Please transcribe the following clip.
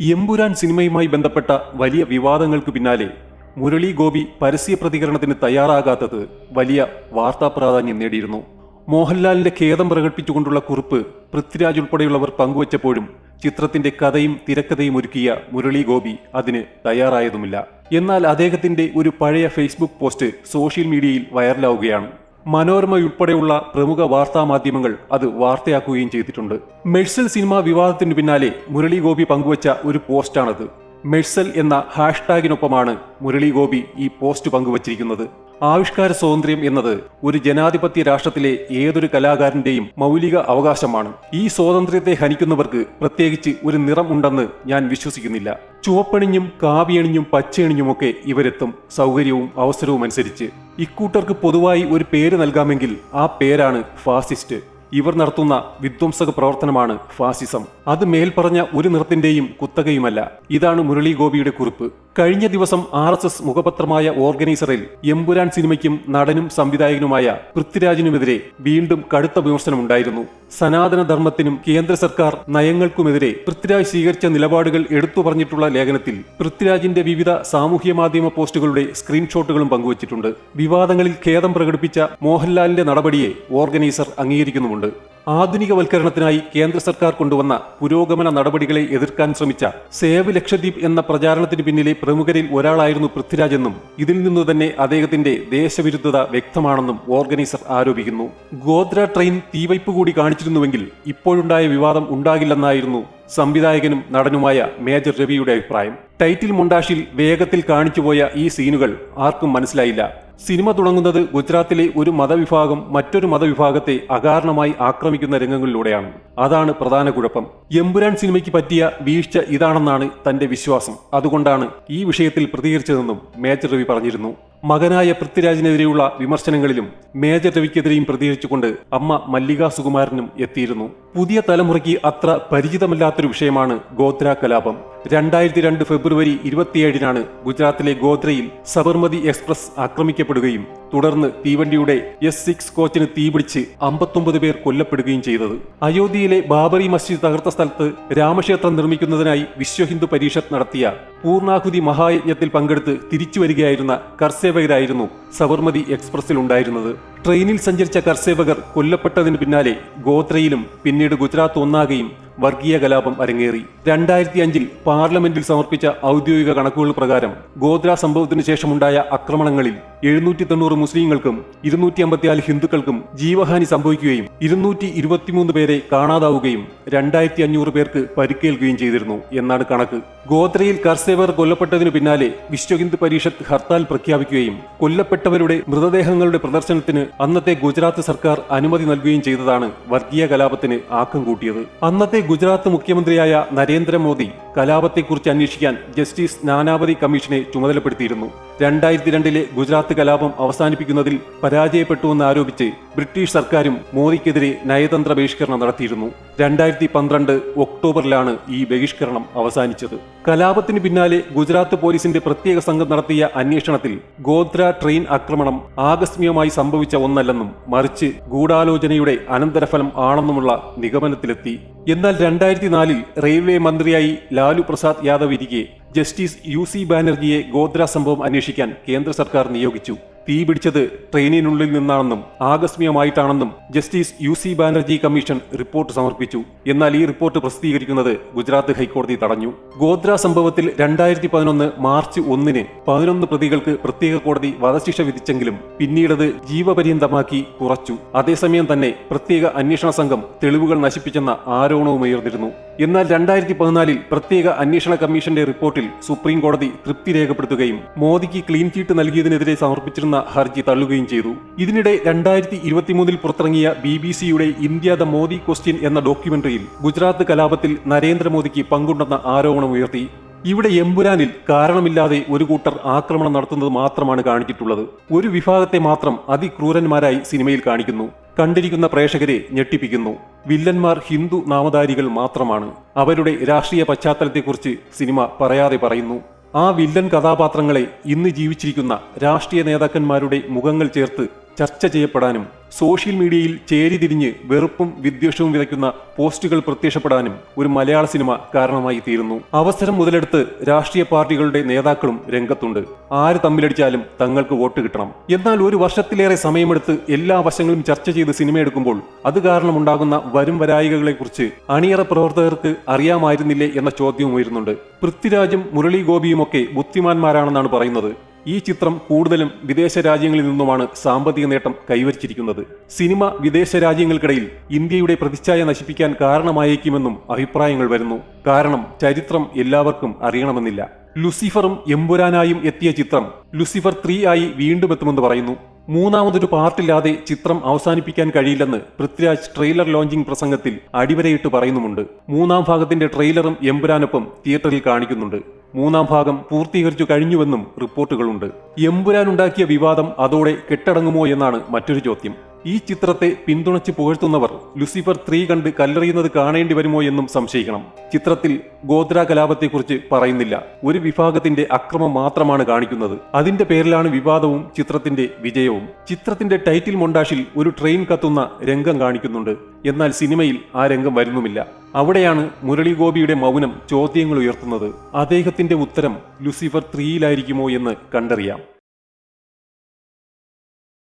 എമ്പുരാൻ സിനിമയുമായി ബന്ധപ്പെട്ട വലിയ വിവാദങ്ങൾക്ക് പിന്നാലെ മുരളി ഗോപി പരസ്യ പ്രതികരണത്തിന് തയ്യാറാകാത്തത് വലിയ വാർത്താ പ്രാധാന്യം നേടിയിരുന്നു. മോഹൻലാലിന്റെ ഖേദം പ്രകടിപ്പിച്ചുകൊണ്ടുള്ള കുറിപ്പ് പൃഥ്വിരാജ് ഉൾപ്പെടെയുള്ളവർ പങ്കുവച്ചപ്പോഴും ചിത്രത്തിന്റെ കഥയും തിരക്കഥയും ഒരുക്കിയ മുരളി ഗോപി അതിന് തയ്യാറായതുമില്ല. എന്നാൽ അദ്ദേഹത്തിന്റെ ഒരു പഴയ ഫേസ്ബുക്ക് പോസ്റ്റ് സോഷ്യൽ മീഡിയയിൽ വൈറലാവുകയാണ്. മനോരമ ഉൾപ്പെടെയുള്ള പ്രമുഖ വാർത്താ മാധ്യമങ്ങൾ അത് വാർത്തയാക്കുകയും ചെയ്തിട്ടുണ്ട്. മെഴ്സൽ സിനിമ വിവാദത്തിന് പിന്നാലെ മുരളി ഗോപി പങ്കുവച്ച ഒരു പോസ്റ്റാണത്. മെഴ്സൽ എന്ന ഹാഷ്ടാഗിനൊപ്പമാണ് മുരളി ഗോപി ഈ പോസ്റ്റ് പങ്കുവച്ചിരിക്കുന്നത്. ആവിഷ്കാര സ്വാതന്ത്ര്യം എന്നത് ഒരു ജനാധിപത്യ രാഷ്ട്രത്തിലെ ഏതൊരു കലാകാരന്റെയും മൗലിക അവകാശമാണ്. ഈ സ്വാതന്ത്ര്യത്തെ ഹനിക്കുന്നവർക്ക് പ്രത്യേകിച്ച് ഒരു നിറം ഉണ്ടെന്ന് ഞാൻ വിശ്വസിക്കുന്നില്ല. ചുവപ്പണിഞ്ഞും കാവിയണിഞ്ഞും പച്ചയണിഞ്ഞുമൊക്കെ ഇവരെത്തും സൗകര്യവും അവസരവും അനുസരിച്ച്. ഇക്കൂട്ടർക്ക് പൊതുവായി ഒരു പേര് നൽകാമെങ്കിൽ ആ പേരാണ് ഫാസിസ്റ്റ്. ഇവർ നടത്തുന്ന വിധ്വംസക പ്രവർത്തനമാണ് ഫാസിസം. അത് മേൽപ്പറഞ്ഞ ഒരു നിറത്തിന്റെയും കുത്തകയുമല്ല. ഇതാണ് മുരളി ഗോപിയുടെ കുറിപ്പ്. കഴിഞ്ഞ ദിവസം ആർ എസ് എസ് മുഖപത്രമായ ഓർഗനൈസറിൽ എമ്പുരാൻ സിനിമയ്ക്കും നടനും സംവിധായകനുമായ പൃഥ്വിരാജിനുമെതിരെ വീണ്ടും കടുത്ത വിമർശനമുണ്ടായിരുന്നു. സനാതന ധർമ്മത്തിനും കേന്ദ്ര സർക്കാർ നയങ്ങൾക്കുമെതിരെ പൃഥ്വിരാജ് സ്വീകരിച്ച നിലപാടുകൾ എടുത്തു പറഞ്ഞിട്ടുള്ള ലേഖനത്തിൽ പൃഥ്വിരാജിന്റെ വിവിധ സാമൂഹ്യ മാധ്യമ പോസ്റ്റുകളുടെ സ്ക്രീൻഷോട്ടുകളും പങ്കുവച്ചിട്ടുണ്ട്. വിവാദങ്ങളിൽ ഖേദം പ്രകടിപ്പിച്ച മോഹൻലാലിന്റെ നടപടിയെ ഓർഗനൈസർ അംഗീകരിക്കുന്നുമുണ്ട്. ആധുനികവൽക്കരണത്തിനായി കേന്ദ്ര സർക്കാർ കൊണ്ടുവന്ന പുരോഗമന നടപടികളെ എതിർക്കാൻ ശ്രമിച്ച സേവ് ലക്ഷദ്വീപ് എന്ന പ്രചാരണത്തിന് പിന്നിലെ പ്രമുഖരിൽ ഒരാളായിരുന്നു പൃഥ്വിരാജെന്നും ഇതിൽ നിന്നു തന്നെ അദ്ദേഹത്തിന്റെ ദേശവിരുദ്ധത വ്യക്തമാണെന്നും ഓർഗനൈസർ ആരോപിക്കുന്നു. ഗോദ്ര ട്രെയിൻ തീവയ്പ് കൂടി കാണിച്ചിരുന്നുവെങ്കിൽ ഇപ്പോഴുണ്ടായ വിവാദം ഉണ്ടാകില്ലെന്നായിരുന്നു സംവിധായകനും നടനുമായ മേജർ രവിയുടെ അഭിപ്രായം. ടൈറ്റിൽ മൊണ്ടാഷിൽ വേഗത്തിൽ കാണിച്ചുപോയ ഈ സീനുകൾ ആർക്കും മനസ്സിലായില്ല. സിനിമ തുടങ്ങുന്നത് ഗുജറാത്തിലെ ഒരു മതവിഭാഗം മറ്റൊരു മതവിഭാഗത്തെ അകാരണമായി ആക്രമിക്കുന്ന രംഗങ്ങളിലൂടെയാണ്. അതാണ് പ്രധാന കുഴപ്പം. എമ്പുരാൻ സിനിമയ്ക്ക് പറ്റിയ വീഴ്ച ഇതാണെന്നാണ് തന്റെ വിശ്വാസം. അതുകൊണ്ടാണ് ഈ വിഷയത്തിൽ പ്രതികരിച്ചതെന്നും മേജർ രവി പറഞ്ഞിരുന്നു. മകനായ പൃഥ്വിരാജിനെതിരെയുള്ള വിമർശനങ്ങളിലും മേജർ രവിക്കെതിരെയും പ്രതികരിച്ചുകൊണ്ട് അമ്മ മല്ലിക സുകുമാരനും എത്തിയിരുന്നു. പുതിയ തലമുറയ്ക്ക് അത്ര പരിചിതമല്ലാത്തൊരു വിഷയമാണ് ഗോത്ര കലാപം. രണ്ടായിരത്തി രണ്ട് ഫെബ്രുവരി ഇരുപത്തിയേഴിനാണ് ഗുജറാത്തിലെ ഗോദ്രയിൽ സബർമതി എക്സ്പ്രസ് ആക്രമിക്കപ്പെടുകയും തുടർന്ന് തീവണ്ടിയുടെ എസ് സിക്സ് കോച്ചിന് തീപിടിച്ച് അമ്പത്തൊമ്പത് പേർ കൊല്ലപ്പെടുകയും ചെയ്തത്. അയോധ്യയിലെ ബാബറി മസ്ജിദ് തകർത്ത സ്ഥലത്ത് രാമക്ഷേത്രം നിർമ്മിക്കുന്നതിനായി വിശ്വഹിന്ദു പരീഷത്ത് നടത്തിയ പൂർണാഹുതി മഹായജ്ഞത്തിൽ പങ്കെടുത്ത് തിരിച്ചു വരികയായിരുന്ന കർസേവകരായിരുന്നു സബർമതി എക്സ്പ്രസിൽ ഉണ്ടായിരുന്നത്. ട്രെയിനിൽ സഞ്ചരിച്ച കർസേവകർ കൊല്ലപ്പെട്ടതിന് പിന്നാലെ ഗോത്രയിലും പിന്നീട് ഗുജറാത്ത് ഒന്നാകെയും വർഗീയ കലാപം അരങ്ങേറി. രണ്ടായിരത്തി അഞ്ചിൽ പാർലമെന്റിൽ സമർപ്പിച്ച ഔദ്യോഗിക കണക്കുകൾ പ്രകാരം ഗോദ്ര സംഭവത്തിനു ശേഷമുണ്ടായ ആക്രമണങ്ങളിൽ എഴുന്നൂറ്റി തൊണ്ണൂറ് മുസ്ലിങ്ങൾക്കും ഇരുന്നൂറ്റി അമ്പത്തിനാല് ഹിന്ദുക്കൾക്കും ജീവഹാനി സംഭവിക്കുകയും ഇരുന്നൂറ്റി ഇരുപത്തിമൂന്ന് പേരെ കാണാതാവുകയും രണ്ടായിരത്തി അഞ്ഞൂറ് പേർക്ക് പരിക്കേൽക്കുകയും ചെയ്തിരുന്നു എന്നാണ് കണക്ക്. ഗോദ്രയിൽ കർസേവർ കൊല്ലപ്പെട്ടതിനു പിന്നാലെ വിശ്വഹിന്ദു പരിഷത്ത് ഹർത്താൽ പ്രഖ്യാപിക്കുകയും കൊല്ലപ്പെട്ടവരുടെ മൃതദേഹങ്ങളുടെ പ്രദർശനത്തിന് അന്നത്തെ ഗുജറാത്ത് സർക്കാർ അനുമതി നൽകുകയും ചെയ്തതാണ് വർഗീയ കലാപത്തിന് ആക്കം കൂട്ടിയത്. അന്നത്തെ ഗുജറാത്ത് മുഖ്യമന്ത്രിയായ നരേന്ദ്രമോദി കലാപത്തെക്കുറിച്ച് അന്വേഷിക്കാൻ ജസ്റ്റിസ് നാനാവതി കമ്മീഷനെ ചുമതലപ്പെടുത്തിയിരുന്നു. രണ്ടായിരത്തി രണ്ടിലെ ഗുജറാത്ത് കലാപം അവസാനിപ്പിക്കുന്നതിൽ പരാജയപ്പെട്ടുവെന്ന് ആരോപിച്ച് ബ്രിട്ടീഷ് സർക്കാരും മോദിക്കെതിരെ നയതന്ത്ര ബഹിഷ്കരണം നടത്തിയിരുന്നു. രണ്ടായിരത്തി പന്ത്രണ്ട് ഒക്ടോബറിലാണ് ഈ ബഹിഷ്കരണം അവസാനിച്ചത്. കലാപത്തിന് പിന്നാലെ ഗുജറാത്ത് പോലീസിന്റെ പ്രത്യേക സംഘം നടത്തിയ അന്വേഷണത്തിൽ ഗോത്ര ട്രെയിൻ ആക്രമണം ആകസ്മികമായി സംഭവിച്ച ഒന്നല്ലെന്നും മറിച്ച് ഗൂഢാലോചനയുടെ അനന്തരഫലം ആണെന്നുമുള്ള നിഗമനത്തിലെത്തി. എന്നാൽ രണ്ടായിരത്തി നാലിൽ റെയിൽവേ മന്ത്രിയായി ലാലു പ്രസാദ് യാദവ് ഇരിക്കെ ജസ്റ്റിസ് യു സി ബാനർജിയെ ഗോത്ര സംഭവം അന്വേഷിക്കാൻ കേന്ദ്ര സർക്കാർ നിയോഗിച്ചു. തീ പിടിച്ചത് ട്രെയിനിനുള്ളിൽ നിന്നാണെന്നും ആകസ്മികമായിട്ടാണെന്നും justice U C Banerjee commission report സമർപ്പിച്ചു. എന്നാൽ ഈ റിപ്പോർട്ട് പ്രസിദ്ധീകരിക്കുന്നത് ഗുജറാത്ത് ഹൈക്കോടതി തടഞ്ഞു. ഗോദ്ര സംഭവത്തിൽ രണ്ടായിരത്തി പതിനൊന്ന് മാർച്ച് ഒന്നിന് പതിനൊന്ന് പ്രതികൾക്ക് പ്രത്യേക കോടതി വധശിക്ഷ വിധിച്ചെങ്കിലും പിന്നീടത് ജീവപര്യന്തമാക്കി കുറച്ചു. അതേസമയം തന്നെ പ്രത്യേക അന്വേഷണ സംഘം തെളിവുകൾ നശിപ്പിച്ചെന്ന ആരോപണവും ഉയർന്നിരുന്നു. എന്നാൽ രണ്ടായിരത്തി പതിനാലിൽ പ്രത്യേക അന്വേഷണ കമ്മീഷന്റെ റിപ്പോർട്ടിൽ സുപ്രീം കോടതി തൃപ്തി രേഖപ്പെടുത്തുകയും മോദിക്ക് ക്ലീൻ ചീട്ട് നൽകിയതിനെതിരെ സമർപ്പിച്ചിരുന്ന ഹർജി തള്ളുകയും ചെയ്തു. ഇതിനിടെ രണ്ടായിരത്തി ഇരുപത്തിമൂന്നിൽ പുറത്തിറങ്ങിയ ബി ബി സിയുടെ ഇന്ത്യ ദ മോദി ക്വസ്റ്റ്യൻ എന്ന ഡോക്യുമെന്ററിയിൽ ഗുജറാത്ത് കലാപത്തിൽ നരേന്ദ്രമോദിക്ക് പങ്കുണ്ടെന്ന ആരോപണം ഉയർത്തി. ഇവിടെ എമ്പുരാനിൽ കാരണമില്ലാതെ ഒരു കൂട്ടർ ആക്രമണം നടത്തുന്നത് മാത്രമാണ് കാണിച്ചിട്ടുള്ളത്. ഒരു വിഭാഗത്തെ മാത്രം അതിക്രൂരന്മാരായി സിനിമയിൽ കാണിക്കുന്നു. കണ്ടിരിക്കുന്ന പ്രേക്ഷകരെ ഞെട്ടിപ്പിക്കുന്നു. വില്ലന്മാർ ഹിന്ദു നാമധാരികൾ മാത്രമാണ്. അവരുടെ രാഷ്ട്രീയ പശ്ചാത്തലത്തെക്കുറിച്ച് സിനിമ പറയാതെ പറയുന്നു. ആ വില്ലൻ കഥാപാത്രങ്ങളെ ഇന്ന് ജീവിച്ചിരിക്കുന്ന രാഷ്ട്രീയ നേതാക്കന്മാരുടെ മുഖങ്ങൾ ചേർത്ത് ചർച്ച ചെയ്യപ്പെടാനും സോഷ്യൽ മീഡിയയിൽ ചേരിതിരിഞ്ഞ് വെറുപ്പും വിദ്വേഷവും വിതയ്ക്കുന്ന പോസ്റ്റുകൾ പ്രത്യക്ഷപ്പെടാനും ഒരു മലയാള സിനിമ കാരണമായി തീരുന്നു. അവസരം മുതലെടുത്ത് രാഷ്ട്രീയ പാർട്ടികളുടെ നേതാക്കളും രംഗത്തുണ്ട്. ആര് തമ്മിലടിച്ചാലും തങ്ങൾക്ക് വോട്ട് കിട്ടണം. എന്നാൽ ഒരു വർഷത്തിലേറെ സമയമെടുത്ത് എല്ലാ വശങ്ങളും ചർച്ച ചെയ്ത് സിനിമ എടുക്കുമ്പോൾ അത് കാരണമുണ്ടാകുന്ന വരും വരായികളെക്കുറിച്ച് അണിയറ പ്രവർത്തകർക്ക് അറിയാമായിരുന്നില്ലേ എന്ന ചോദ്യവും ഉയരുന്നുണ്ട്. പൃഥ്വിരാജും മുരളി ഗോപിയുമൊക്കെ ബുദ്ധിമാന്മാരാണെന്നാണ് പറയുന്നത്. ഈ ചിത്രം കൂടുതലും വിദേശ രാജ്യങ്ങളിൽ നിന്നുമാണ് സാമ്പത്തിക നേട്ടം കൈവരിച്ചിരിക്കുന്നത്. സിനിമ വിദേശ രാജ്യങ്ങൾക്കിടയിൽ ഇന്ത്യയുടെ പ്രതിച്ഛായ നശിപ്പിക്കാൻ കാരണമായേക്കുമെന്നും അഭിപ്രായങ്ങൾ വരുന്നു. കാരണം ചരിത്രം എല്ലാവർക്കും അറിയണമെന്നില്ല. ലുസിഫറും എമ്പുരാനായും എത്തിയ ചിത്രം ലുസിഫർ ത്രീ ആയി വീണ്ടും എത്തുമെന്ന് പറയുന്നു. മൂന്നാമതൊരു പാർട്ടില്ലാതെ ചിത്രം അവസാനിപ്പിക്കാൻ കഴിയില്ലെന്ന് പൃഥ്വിരാജ് ട്രെയിലർ ലോഞ്ചിംഗ് പ്രസംഗത്തിൽ അടിവരയിട്ട് പറയുന്നുമുണ്ട്. മൂന്നാം ഭാഗത്തിന്റെ ട്രെയിലറും എമ്പുരാനൊപ്പം തിയേറ്ററിൽ കാണിക്കുന്നുണ്ട്. മൂന്നാം ഭാഗം പൂർത്തീകരിച്ചു കഴിഞ്ഞുവെന്നും റിപ്പോർട്ടുകളുണ്ട്. എമ്പുരാൻ ഉണ്ടാക്കിയ വിവാദം അതോടെ കെട്ടടങ്ങുമോ എന്നാണ് മറ്റൊരു ചോദ്യം. ഈ ചിത്രത്തെ പിന്തുണച്ച് പുകഴ്ത്തുന്നവർ ലുസിഫർ ത്രീ കണ്ട് കല്ലെറിയുന്നത് കാണേണ്ടി വരുമോ എന്നും സംശയിക്കണം. ചിത്രത്തിൽ ഗോത്ര കലാപത്തെക്കുറിച്ച് പറയുന്നില്ല. ഒരു വിഭാഗത്തിന്റെ അക്രമം മാത്രമാണ് കാണിക്കുന്നത്. അതിന്റെ പേരിലാണ് വിവാദവും ചിത്രത്തിന്റെ വിജയവും. ചിത്രത്തിന്റെ ടൈറ്റിൽ മൊണ്ടാഷിൽ ഒരു ട്രെയിൻ കത്തുന്ന രംഗം കാണിക്കുന്നുണ്ട്. എന്നാൽ സിനിമയിൽ ആ രംഗം വരുന്നുമില്ല. അവിടെയാണ് മുരളി ഗോപിയുടെ മൗനം ചോദ്യങ്ങൾ ഉയർത്തുന്നത്. അദ്ദേഹത്തിന്റെ ഉത്തരം ലുസിഫർ ത്രീയിലായിരിക്കുമോ എന്ന് കണ്ടറിയാം.